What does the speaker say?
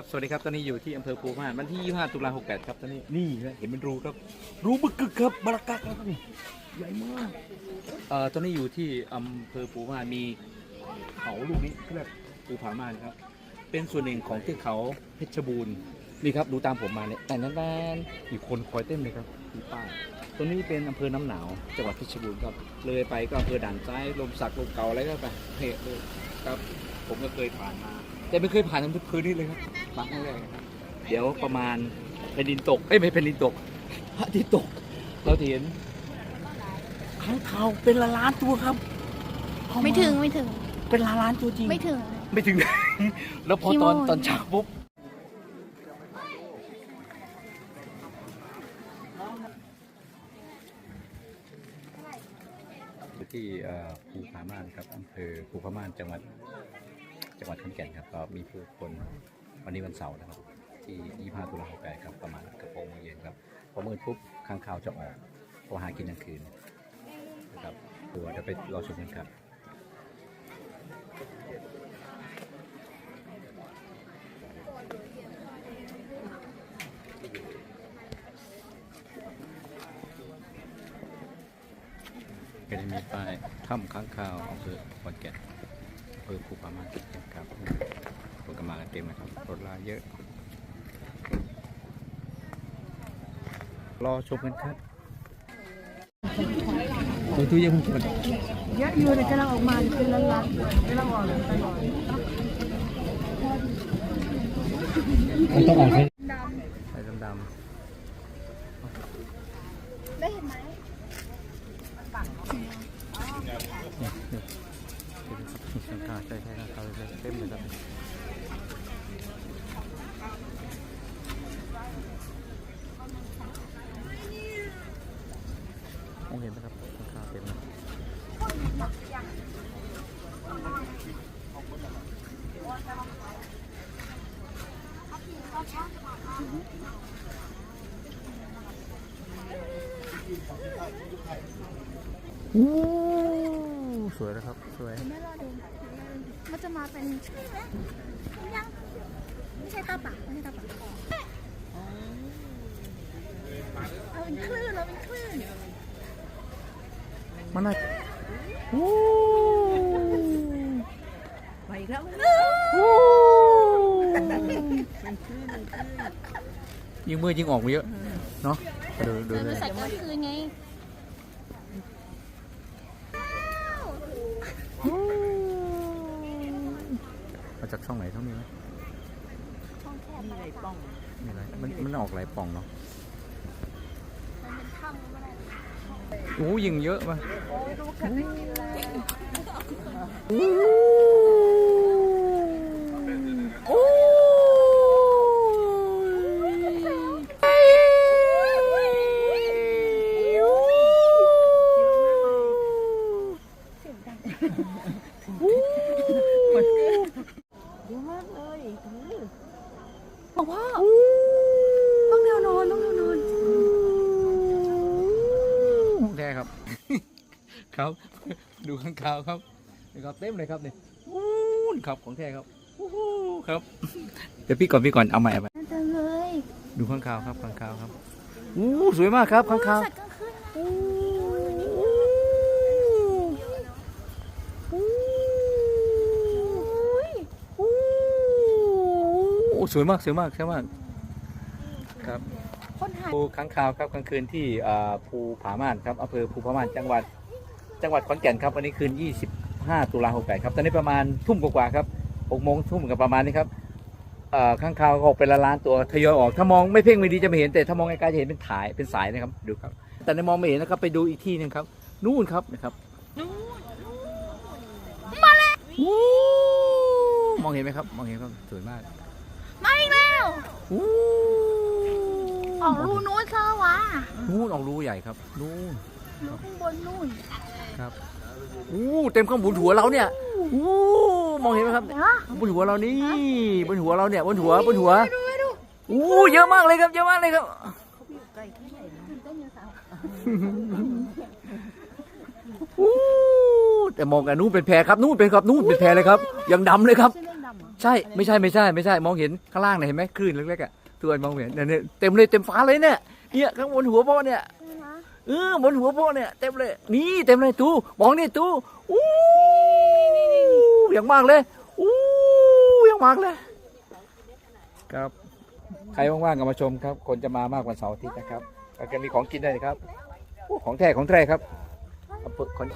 ครับสวัสดีครับ ตอนนี้อยู่ที่อำเภอภูพานวันที่ 25 ตุลาคม68 ครับ ตอนนี้ นี่นะเห็นเป็นรูครับ รูบึกกึกครับบารากักครับนี่ใหญ่มากเอ่อตอนนี้อยู่ที่อำเภอภูพานมีเขาลูกนี้เขาเรียกภูผามานครับ เป็นส่วนหนึ่งของเทือกเขาเพชรบูรณ์ นี่ครับ ดูตามผมมาเนี่ยแต่นั้นแนมีคนคอยเต้นเลยครับมีป้ายตรงนี้เป็นอำเภอน้ำหนาว จังหวัดเพชรบูรณ์ครับ เลยไปก็อำเภอด่านซ้าย ลมสักลมเก่าอะไรก็ไปเพจเลยครับ ผมก็เคยผ่านมา แต่ไม่เคยผ่านทางพื้นนี่เลยครับมาครั้งแรกนะครับเดี๋ยวประมาณแผ่นดินตก เอ้ยไม่แผ่นดินตกพระอาทิตย์ตก เราจะเห็นข้างเขาวเป็นละล้านตัวครับเข้าาไม่ถึงไม่ถึงเป็นละล้านตัวจริง ไม่ถึง ไม่ถึง แล้วพอขี้ตโม้อนตอนเช้าปุ๊บที่เอ่อภูผาม่านครับอำเภอภูผาม่านจังหวัด จังหวัดขอนแก่นครับก็มีผู้คนวันนี้วันเสาร์นะครับที่25ตุลาคมครับประมาณกระโปรงโมงเย็นครับพอมืดปุ๊บข้างข่าวจะออกพราะหากินกลางคืนนะครับตัวเดี๋ยวไปรอชมกันครับก็จะมีป้ายถ้ำค้างคาวอำเภอขอนแก่น อำเภอภูผาม่านครับคนก็มากันเต็มนะครับรถลาเยอะ รอชมกันครับตัวตู้ยังคงเปิดเยอะอยู่เลยกำลังออกมาคือล้านล้านกำลังออกไปก่อนมันต้องออกใช่ใส่ดำได้เห็นไหม ๆเนี่ยเนี่ยเห็นครับใช่ใช่ใช่ครับเต็มเลยครับมองเห็นไหมครับข้างคาวเต็มเลย โอ้ สวยนะครับ สวยไม่รอดู มันจะมาเป็นยังไม่ใช่ตาปากไม่ใช่ตาปากเราเป็นคลื่นเราเป็นคลื่นมันน่าโอ้ไปอีกแล้วยิงมือยิงออกมาเยอะ เนาะ ดูดูเดินเลมายใส่กลางคืนไงมาจากช่องไหนช่องนี้ไหมช่องแคบมีอะไรป้องมีอะไรมันมันออกหลายป่องเนาะมันเป็นถ้ำก็ได้โอ้ยิงเยอะมาโอ้ยดูกันไม่กินอะไร โอ้ บอกว่าต้องแนวนอนต้องแนวนอน แท้ครับ ครับ ดูข้างคาวครับนี่ครับเต็มเลยครับนี่อู้นครับของแท้ครับอู้หูครับเดี๋ยวพี่ก่อนพี่ก่อนเอาใหม่เอาใหม่น่าจะเลยดูข้างคาวครับข้างคาวครับอู้สวยมากครับข้างคาวสัตว์กลางคืนโอ้สวยมากสวยมากสวยมากครับคนหายภูค้างคาวครับกลางคืนที่อ่าภูผาม่านครับอำเภอภูผาม่านจังหวัด จังหวัดขอนแก่นครับวันนี้คืน 25 ตุลาคมครับ ตอนนี้ประมาณทุ่มกว่าๆครับ6โมงทุ่มกับประมาณนี้ครับเอ่อข้างคาวออกเป็นละล้านตัวทยอยออก ถ้ามองไม่เพ่งไม่ดีจะไม่เห็นแต่ถ้ามองไกลๆจะเห็นเป็นถ่ายเป็นสายนะครับดูครับ แต่ในมองไม่เห็นนะครับไปดูอีกที่หนึงครับ นู่นครับนะครับมาแล้วมองเห็นไหมครับ มองเห็นครับสวยมาก มาอีกแล้วอู้ออกรูนู้นซะวะนู่นออกรูใหญ่ครับ นู่น รูข้างบนนู่นครับอู้เต็มข้างบนหัวเราเนี่ยอู้มองเห็นไหมครับเดี๋ยวนะบนหัวเรานี่บนหัวเราเนี่ยบนหัวบนหัวดูดูอู้เยอะมากเลยครับเยอะมากเลยครับตื่นเต้นอยู่สาวอู้แต่มองกันนู่นเป็นแพรครับนู่นเป็นครับนู่นเป็นแพรเลยครับยังดำเลยครับชื่อเรื่องดำเหรอใช่ไม่ใช่ไม่ใช่ไม่ใช่มองเห็นข้างล่างเนี่ยเห็นไหมคลื่นเล็กๆอะตัวมองไม่เห็นเนี่ยเนี่ยเต็มเลยเต็มฟ้าเลยเนี่ยเนี่ยข้างบนหัวพ่อเนี่ยนี่นะ เออบนหัวพ่อเนี่ยเต็มเลยนี่เต็มเลยตู้มองนี่ตู้อู้อย่างมากเลยอู้อย่างมากเลย ครับใครว่างๆก็มาชมครับ คนจะมามากกว่าเสาร์อาทิตย์นะครับก็จะมีของกินได้ครับของแท้ของแท้ครับเอาเปิดคน